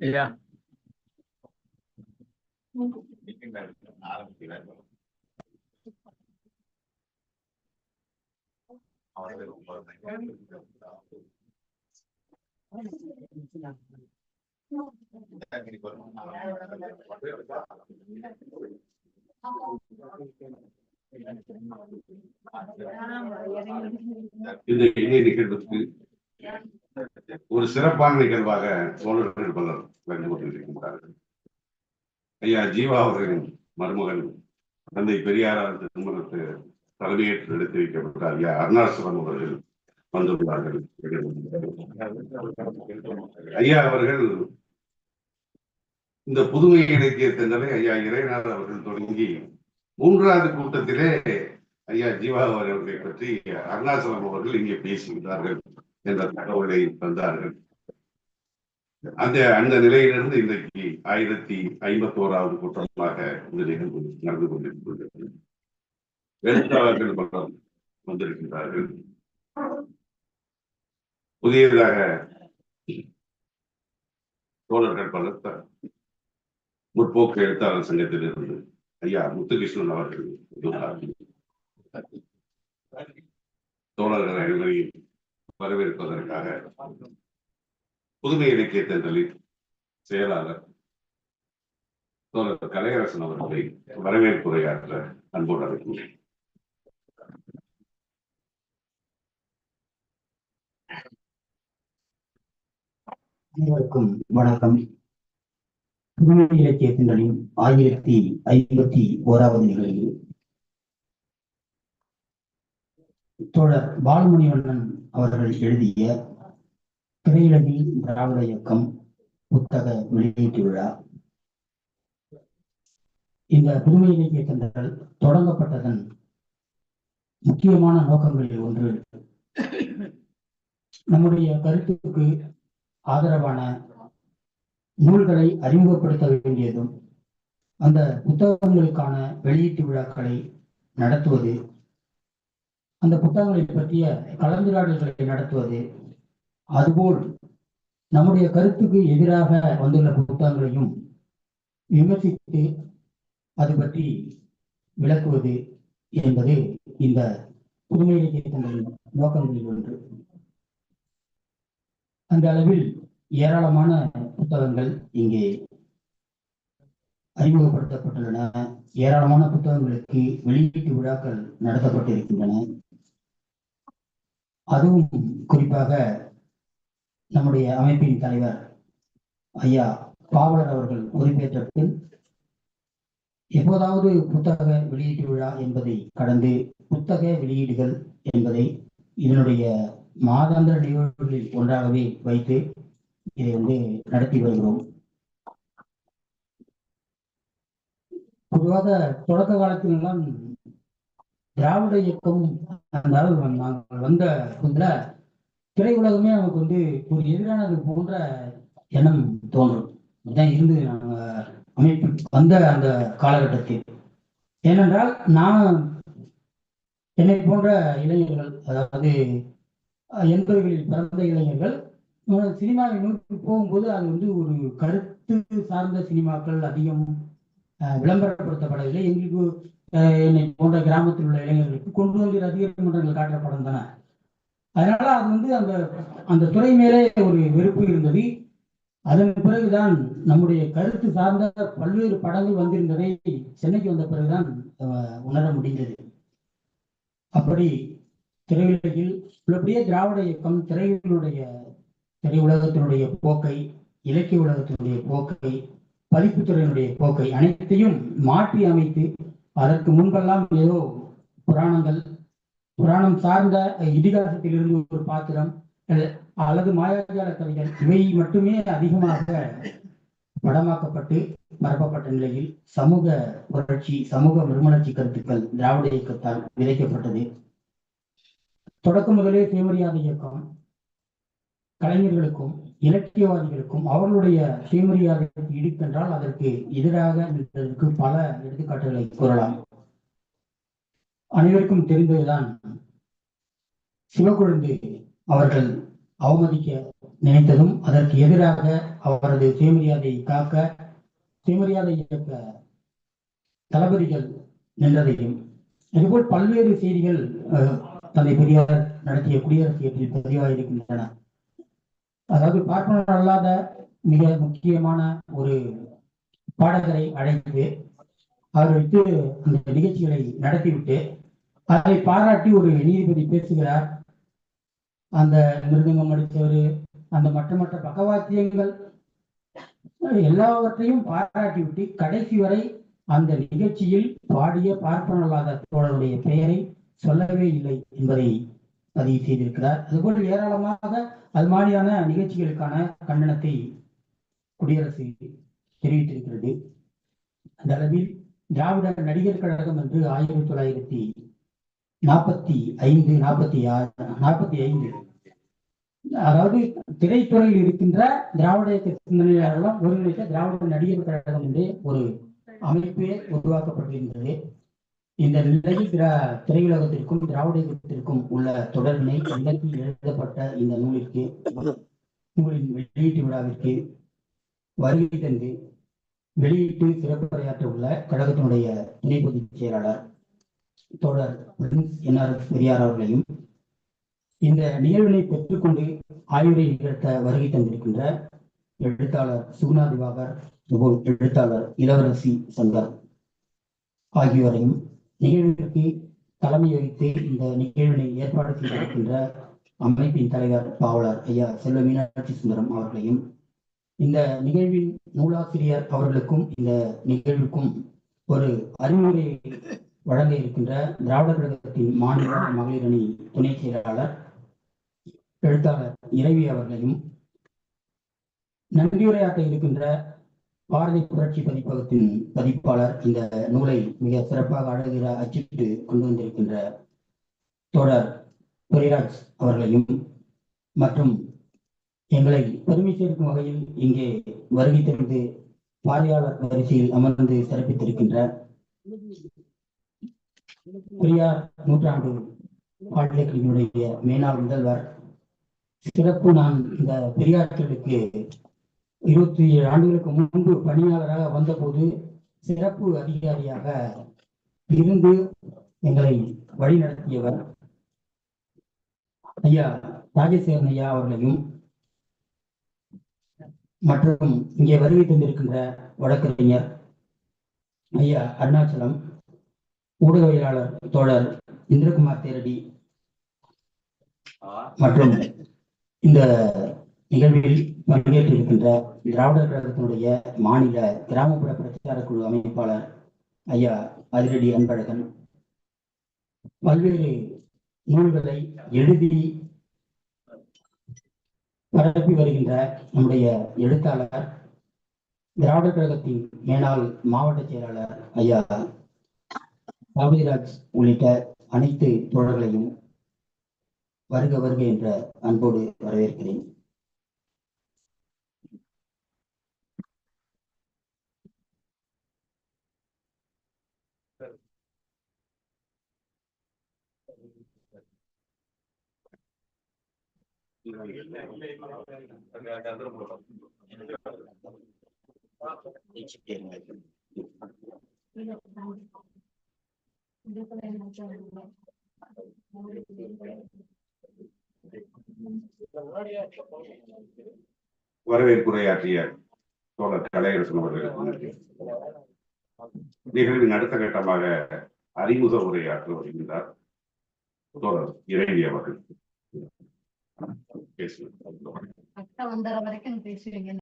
Yeah. இந்த இணைய நிகழ்வுக்கு ஒரு சிறப்பான நிகழ்வாக தோழர்கள் பலர் கலந்து கொண்டிருக்கின்றார்கள். ஐயா ஜீவா அவர்களின் மருமகன் தந்தை பெரியாரால் திருமணத்தை தலைமையேற்று எடுத்து வைக்கப்பட்ட ஐயா அருணாசுரம் அவர்கள் வந்துள்ளார்கள். ஐயா அவர்கள் இந்த புதுமை இலக்கிய தென்றலை ஐயா இறைநாள் அவர்கள் தொடங்கி மூன்றாவது கூட்டத்திலே ஐயா ஜீவா அவர்களை பற்றி அருணாசலம் அவர்கள் இங்கே பேசிவிட்டார்கள் என்ற தகவலை தந்தார்கள். அந்த அந்த நிலையிலிருந்து இன்றைக்கு ஆயிரத்தி ஐம்பத்தி ஓராவது கூட்டமாக இந்த நிகழ்வு நடந்து கொண்டிருக்கிறது எழுத்தாளர்கள் பலர் வந்திருக்கின்றார்கள். புதியதாக தோழர்கள் பலர் முற்போக்கு எழுத்தாளர் சங்கத்திலிருந்து ஐயா முத்துகிருஷ்ணன் அவர்கள் தோழர்கள் அனைவரையும் வரவேற்பதற்காக புதுமை இலக்கிய தேர்தலின் செயலாளர் தோழர் கலையரசன் அவர்களை வரவேற்புரையாற்ற அன்போடு அழைக்கின்றேன். அனைவருக்கும் வணக்கம். புதுமை இலக்கிய திண்டலின் ஆயிரத்தி ஐம்பத்தி ஓராவது நிகழ்வில் தோழர் பாலுமணிவண்ணன் அவர்கள் எழுதிய திரையுலகில் திராவிட இயக்கம் புத்தக வெளியீட்டு விழா. இந்த புதுமை இலக்கிய திண்டல் தொடங்கப்பட்டதன் முக்கியமான நோக்கங்களில் ஒன்று நம்முடைய கருத்துக்கு ஆதரவான நூல்களை அறிமுகப்படுத்த வேண்டியதும் அந்த புத்தகங்களுக்கான வெளியீட்டு விழாக்களை நடத்துவது அந்த புத்தகங்களை பற்றிய கலந்துரையாடல்களை நடத்துவது அதுபோல் நம்முடைய கருத்துக்கு எதிராக வந்துள்ள புத்தகங்களையும் விமர்சித்து அது பற்றி விளக்குவது என்பது இந்த புதுமை இலக்கியத்தின் நோக்கங்களில் ஒன்று. அந்த அளவில் ஏராளமான புத்தகங்கள் இங்கே அறிமுகப்படுத்தப்பட்டுள்ளன. ஏராளமான புத்தகங்களுக்கு வெளியீட்டு விழாக்கள் நடத்தப்பட்டிருக்கின்றன. அதுவும் குறிப்பாக நம்முடைய அமைப்பின் தலைவர் ஐயா பாவலர் அவர்கள் பொறுப்பேற்ற எப்போதாவது புத்தக வெளியீட்டு விழா என்பதை கடந்து புத்தக வெளியீடுகள் என்பதை இதனுடைய மாதாந்திர நிகழ்வுகளில் ஒன்றாகவே வைத்து இதை வந்து நடத்தி வருகிறோம். பொதுவாக தொடக்க காலத்திலெல்லாம் திராவிட இயக்கம் அதாவது நாங்கள் வந்த புதுல திரையுலகமே நமக்கு வந்து ஒரு எதிரானது போன்ற எண்ணம் தோன்றும். இதுதான் இருந்து நாங்க அமைப்பு வந்த அந்த காலகட்டத்தில். ஏனென்றால் நான் என்னை போன்ற இளைஞர்கள் அதாவது எண்பதுகளில் பிறந்த இளைஞர்கள் சினிமாவை நோக்கி போகும்போது அது வந்து ஒரு கருத்து சார்ந்த சினிமாக்கள் அதிகம் அஹ், விளம்பரப்படுத்தப்படவில்லை. எங்களுக்கு என்னை போன்ற கிராமத்தில் உள்ள இளைஞர்களுக்கு கொண்டு வந்து ரசிகர் காட்டுற படம் தானே. அதனால அது வந்து அந்த அந்த துறை மேலே ஒரு வெறுப்பு இருந்தது. அதன் பிறகுதான் நம்முடைய கருத்து சார்ந்த பல்வேறு படங்கள் வந்திருந்ததை சென்னைக்கு வந்த பிறகுதான் உணர முடிந்தது. அப்படி திரையுலகில் உள்ளபடியே திராவிட இயக்கம் திரையுடைய திரையுலகத்தினுடைய போக்கை இலக்கிய உலகத்தினுடைய போக்கை பதிப்புத்துறையினுடைய போக்கை அனைத்தையும் மாற்றி அமைத்து அதற்கு முன்பெல்லாம் ஏதோ புராணங்கள் புராணம் சார்ந்த இதிகாசத்தில் இருந்து ஒரு பாத்திரம் அல்லது மாயாஜால கதைகள் இவை மட்டுமே அதிகமாக படமாக்கப்பட்டு பரப்பப்பட்ட நிலையில் சமூக புரட்சி சமூக மறுமலர்ச்சி கருத்துக்கள் திராவிட இயக்கத்தால் விதைக்கப்பட்டது. தொடக்கம் முதலே சுயமரியாதை இயக்கம் கலைஞர்களுக்கும் இலக்கியவாதிகளுக்கும் அவர்களுடைய சுயமரியாதைக்கு இடித்தென்றால் அதற்கு எதிராக நின்றதற்கு பல எடுத்துக்காட்டுகளை கூறலாம். அனைவருக்கும் தெரிந்ததுதான் சிவக்குழந்தை அவர்கள் அவமதிக்க நினைத்ததும் அதற்கு எதிராக அவரது சுயமரியாதையை காக்க சுயமரியாதை இயக்க தளபதிகள் நின்றதையும் இதுபோல் பல்வேறு செய்திகள் அஹ், தந்தை பெரியார் நடத்திய குடியரசு இயற்றில் பதிவாயிருக்கின்றன. அதாவது பார்ப்பனர் அல்லாத மிக முக்கியமான ஒரு பாடகரை அழைத்து அவர் வைத்து அந்த நிகழ்ச்சிகளை நடத்திவிட்டு அதை பாராட்டி ஒரு நீதிபதி பேசுகிறார். அந்த மிருதங்கம் அடித்தவர் அந்த மற்ற மற்ற பக்கவாத்தியங்கள் எல்லாவற்றையும் பாராட்டிவிட்டு கடைசி வரை அந்த நிகழ்ச்சியில் பாடிய பார்ப்பனல்லாத தோழருடைய பெயரை சொல்லவே இல்லை என்பதை பதிவு செய்திருக்கிறார் அதுபோல் ஏராளமாக அது மாதிரியான நிகழ்ச்சிகளுக்கான கண்டனத்தை குடியரசு தெரிவித்திருக்கிறது. அந்த அளவில் திராவிட நடிகர் கழகம் என்று ஆயிரத்தி தொள்ளாயிரத்தி நாற்பத்தி ஐந்து நாற்பத்தி ஆறு நாற்பத்தி ஐந்து. அதாவது திரைத்துறையில் இருக்கின்ற திராவிட சிந்தனையாளர்களும் ஒருங்கிணைத்த திராவிட நடிகர் கழகம் என்று ஒரு அமைப்பே உருவாக்கப்பட்டிருந்தது இந்த நிலையில் திரா- திரையுலகத்திற்கும் திராவிட இயக்கத்திற்கும் உள்ள தொடர்பினை விளக்கி எழுதப்பட்ட இந்த நூலிற்கு நூலின் வெளியீட்டு விழாவிற்கு வருகை தந்து வெளியிட்டு சிறப்புரையாற்ற உள்ள கழகத்தினுடைய துணை பொதுச் செயலாளர் தோழர் பிரின்ஸ் என்ஆர் பெரியார் அவர்களையும் இந்த நிகழ்வினை பெற்றுக்கொண்டு ஆய்வுரை நிகழ்த்த வருகை தந்திருக்கின்ற எழுத்தாளர் சுகுணா திவாகர் எழுத்தாளர் இளவரசி சங்கர் ஆகியோரையும் நிகழ்விற்கு தலைமை வகித்து இந்த நிகழ்வினை ஏற்பாடு செய்திருக்கின்ற அமைப்பின் தலைவர் பாவலர் ஐயா செல்வ மீனாட்சி சுந்தரம் அவர்களையும் இந்த நிகழ்வின் நூலாசிரியர் அவர்களுக்கும் இந்த நிகழ்வுக்கும் ஒரு அறிவுரை வழங்க இருக்கின்ற திராவிட கழகத்தின் மாநில மகளிர் அணி துணை செயலாளர் எழுத்தாளர் இறைவி அவர்களையும் நன்றியுரையாற்ற இருக்கின்ற பாரதி புரட்சி பதிப்பகத்தின் பதிப்பாளர் இந்த நூலை மிக சிறப்பாக அழகிற அச்சிட்டு கொண்டு வந்திருக்கின்ற தோழர் பொரிராஜ் அவர்களையும் மற்றும் எங்களை பெருமை சேர்க்கும் வகையில் இங்கே வருகை தந்து பார்வையாளர் வரிசையில் அமர்ந்து சிறப்பித்திருக்கின்ற பெரியார் நூற்றாண்டு பாடலினுடைய மேனாள் முதல்வர். சிறப்பு நான் இந்த பெரியார்களுக்கு இருபத்தி ஏழு ஆண்டுகளுக்கு முன்பு பணியாளராக வந்தபோது சிறப்பு அதிகாரியாக இருந்து எங்களை வழிநடத்தியவர் ஐயா ராஜசேகரன் ஐயா அவர்களையும் மற்றும் இங்கே வருகை தந்திருக்கின்ற வழக்கறிஞர் ஐயா அருணாச்சலம் ஊடகவியலாளர் தோழர் இந்திரகுமார் தேரடி மற்றும் இந்த நிகழ்வில் பங்கேற்றிருக்கின்ற திராவிடர் கழகத்தினுடைய மாநில கிராமப்புற பிரச்சார குழு அமைப்பாளர் ஐயா அதிரடி அன்பழகன். பல்வேறு நூல்களை எழுதி பரப்பி வருகின்ற நம்முடைய எழுத்தாளர் திராவிடர் கழகத்தின் மேலாள் மாவட்ட செயலாளர் ஐயா காவிரிராஜ் உள்ளிட்ட அனைத்து தோழர்களையும் வருக வருக என்ற அன்போடு வரவேற்கிறேன். வரவேற்புரையாற்றிய தோழர் கலையரசன் அவர்களுக்கு நிகழ்வின் அடுத்த கட்டமாக அறிமுக உரையாற்ற வருகின்றார் தோழர் இறைவி அவர்கள். பேசுவேன் அக்கா வரைக்கும் பேசுவீங்க.